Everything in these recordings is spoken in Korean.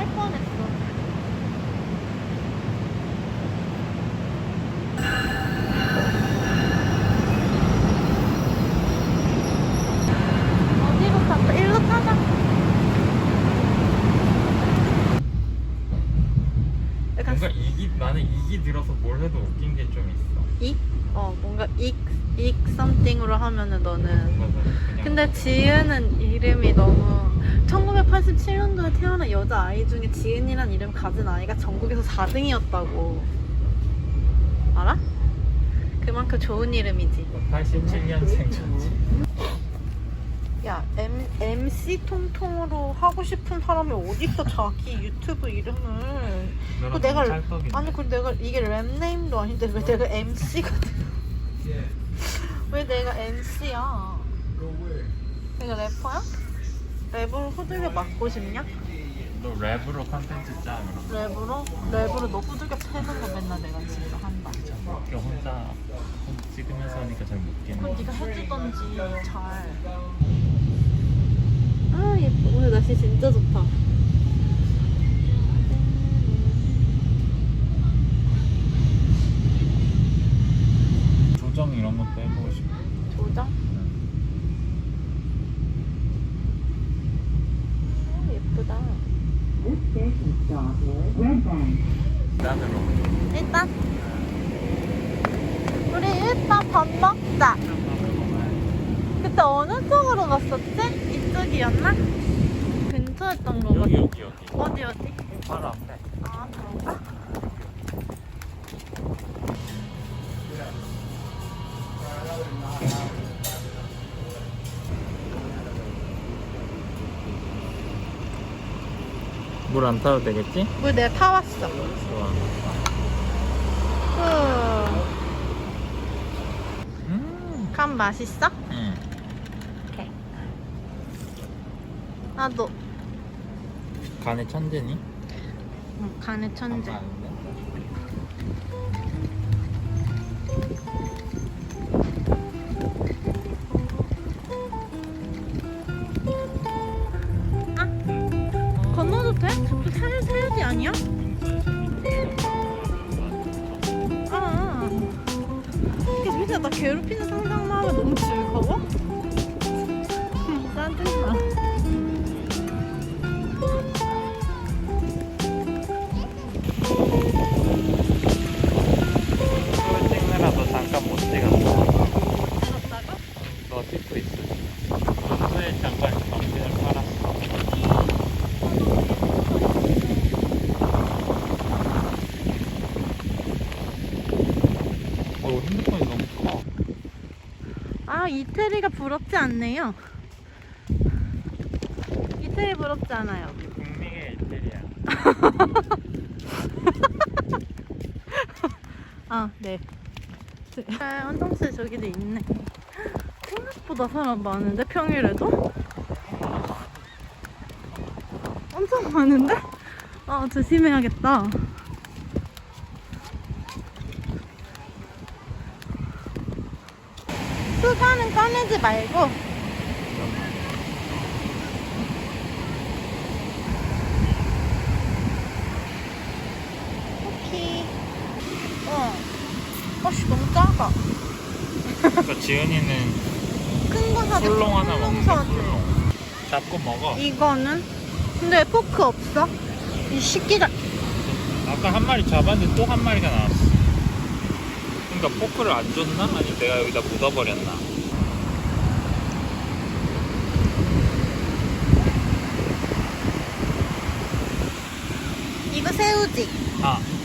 smartphone 좀 있어. 익? 어 뭔가 익, 익 something으로 하면은 너는 그냥 근데 지은은 이름이 너무 1987년도에 태어난 여자 아이 중에 지은이란 이름 가진 아이가 전국에서 4등이었다고 알아? 그만큼 좋은 이름이지 87년생 전지. MC 통통으로 하고 싶은 사람이 어딨어 자기 유튜브 이름을 그 내가. 아니 그 내가 이게 랩네임도 아닌데 왜 내가 MC가 돼? 왜 내가 MC야? 내가 래퍼야? 랩으로 후들겨 맞고 싶냐? 너 랩으로 컨텐츠 짜. 랩으로? 랩으로 너 후들겨 패는 거 맨날 내가 진짜 한다 이렇게 혼자 혼- 찍으면서 하니까 잘 못기는. 그건 네가 해주던지 잘 아 예뻐 오늘 날씨 진짜 좋다 조정 이런 것도 해보고 싶어. 조정? 아 예쁘다. 일단 우리 일단 밥 먹자 그때 어느 쪽으로 갔었지? 이쪽이었나? 근처였던 거 여기 같아 여기 여기. 어디 어디? 바로 앞에. 아 그런가? 물 안 타도 되겠지? 물 내가 타왔어 좋아. 후. 음. 간 맛있어? 응. 오케이 나도 간의 천재니? 응, 간의 천재 아닌 이태리가 부럽지 않네요 이태리 부럽지 않아요 국민의 이태리야. 아, 네. 아, 화장실 저기도 있네. 생각보다 사람 많은데, 평일에도? 엄청 많은데? 아, 조심해야겠다. 수건은 꺼내지 말고. 오케이. 어. 어씨, 너무 작아. 그러니까 지은이는 큰거 사자. 꿀롱 하나 먹는데 사자. 꿀롱. 잡고 먹어. 이거는? 근데 포크 없어? 이 식기가 아까 한 마리 잡았는데 또 한 마리가 나왔어. 그러니까 포크를 안 줬나? 아니 내가 여기다 묻어버렸나? 이거 새우지? 아.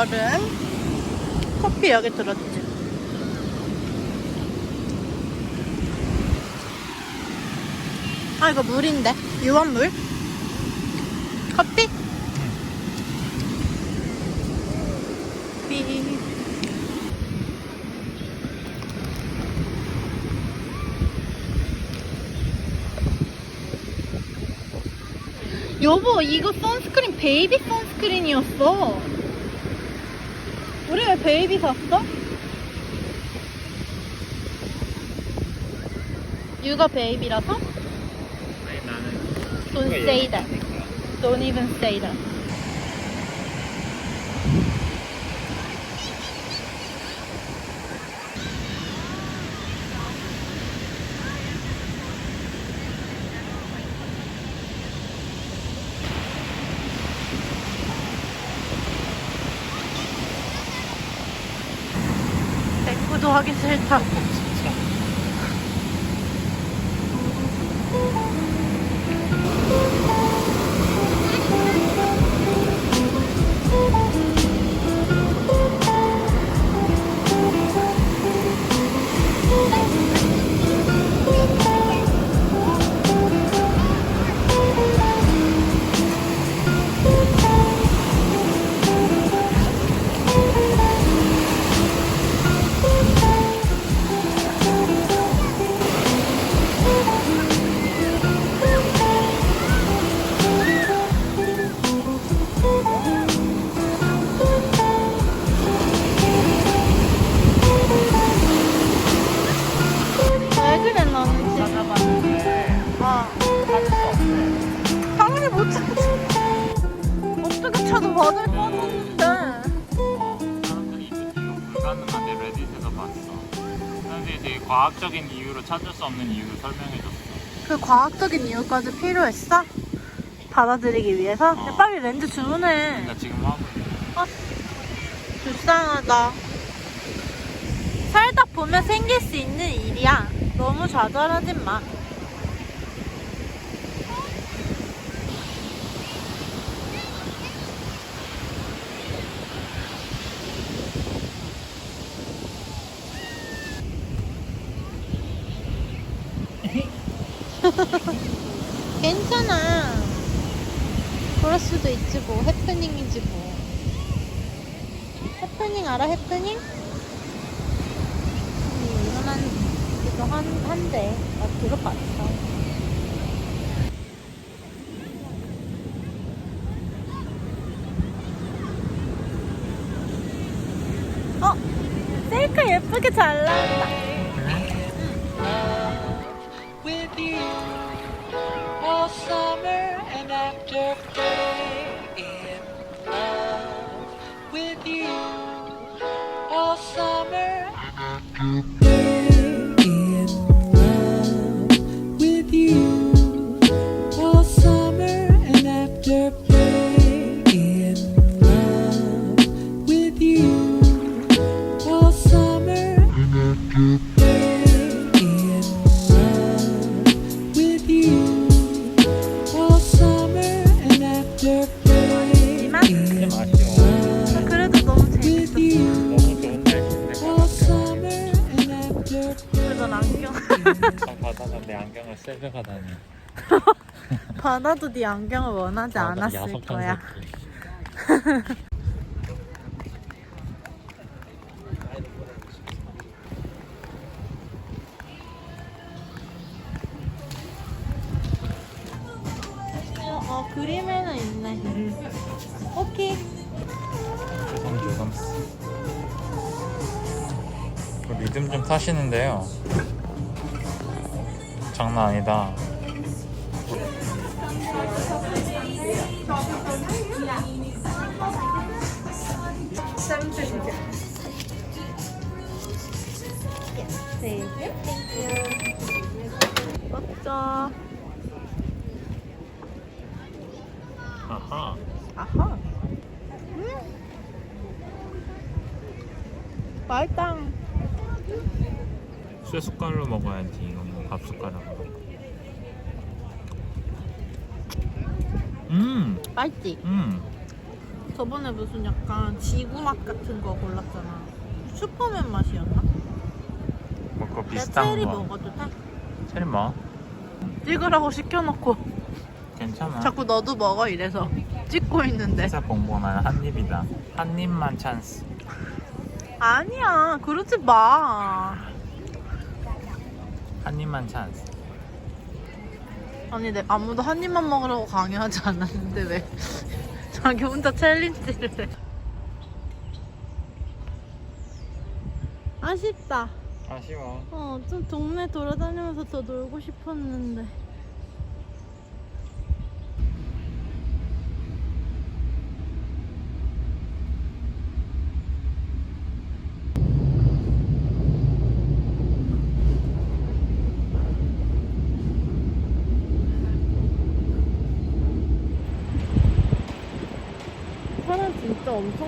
얼음 커피 여기 들었지. 아 이거 물인데? 유황물? 커피? 삐 여보 이거 선스크린 베이비 선스크린이었어 베이비 샀어? 유가 베이비라서? 아니 나는 Don't say that Don't even say that 하기 싫다. 진 과학적인 이유로 찾을 수 없는 이유를 설명해줬어 그 과학적인 이유까지 필요했어? 받아들이기 위해서? 어. 빨리 렌즈 주문해. 그러니까 지금 하고 있는 불쌍하다. 살다 보면 생길 수 있는 일이야. 너무 좌절하지 마. 괜찮아. 그럴 수도 있지 뭐. 해프닝이지 뭐. 해프닝 알아 해프닝? 음, 일어난 기도 한, 한대 나 들어봤어 어? 셀카 예쁘게 잘 나온다 you all summer 안경. 참 바다가 내 안경을 세배가 다니. 받아도 네 안경을 원하지 않았을 야속한 거야. 어, 어 그림에는 있네. 오케이. 조금 그 리듬 좀 타시는데요 장난 아니다 네, 먹자. 아하 아하. 음. 맛있다. 쇠숟갈로 먹어야지 이거 밥 숟가락으로 음, 맛있지? 음. 저번에 무슨 약간 지구 맛 같은 거 골랐잖아. 슈퍼맨 맛이었나? 뭐 그거 내 비슷한 체리 거 먹어도 돼? 체리 뭐? 찍으라고 시켜놓고 괜찮아 자꾸 너도 먹어 이래서 찍고 있는데. 회사 공부는 한 입이다 한 입만 찬스 아니야, 그러지 마. 한 입만 찬스. 아니 내 아무도 한 입만 먹으라고 강요하지 않았는데 왜 자기 혼자 챌린지를 해? 아쉽다. 아쉬워. 어 좀 동네 돌아다니면서 더 놀고 싶었는데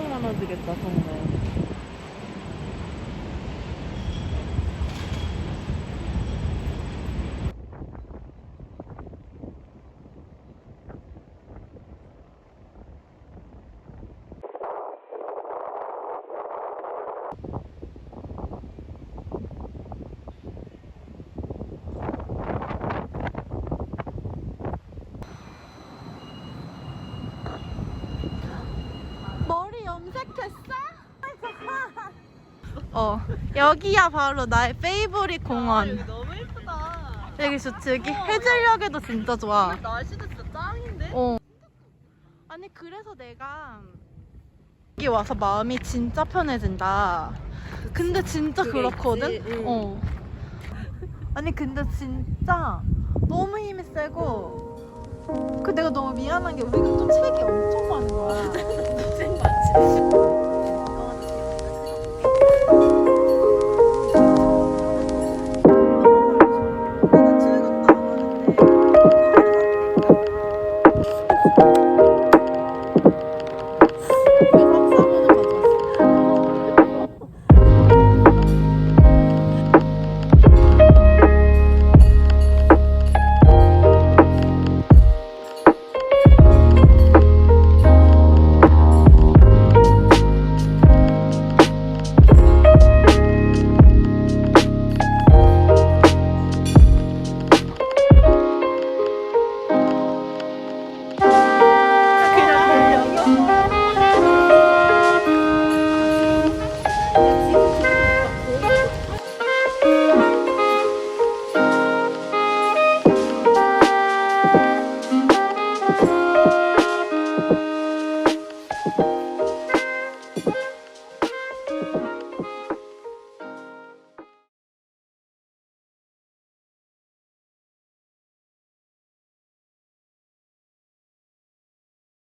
5천원 하나 드겠다, 정말. 어 여기야 바로 나의 페이보릿 공원 너무 예쁘다. 여기 좋지? 여기 해질녘에도 진짜 좋아. 날씨도 진짜 짱인데? 어. 아니 그래서 내가 여기 와서 마음이 진짜 편해진다. 근데 진짜 그게 그렇거든? 있지, 응. 어. 아니 근데 진짜 너무 힘이 세고 그 내가 너무 미안한 게 우리가 좀 책이 엄청 많은 거야?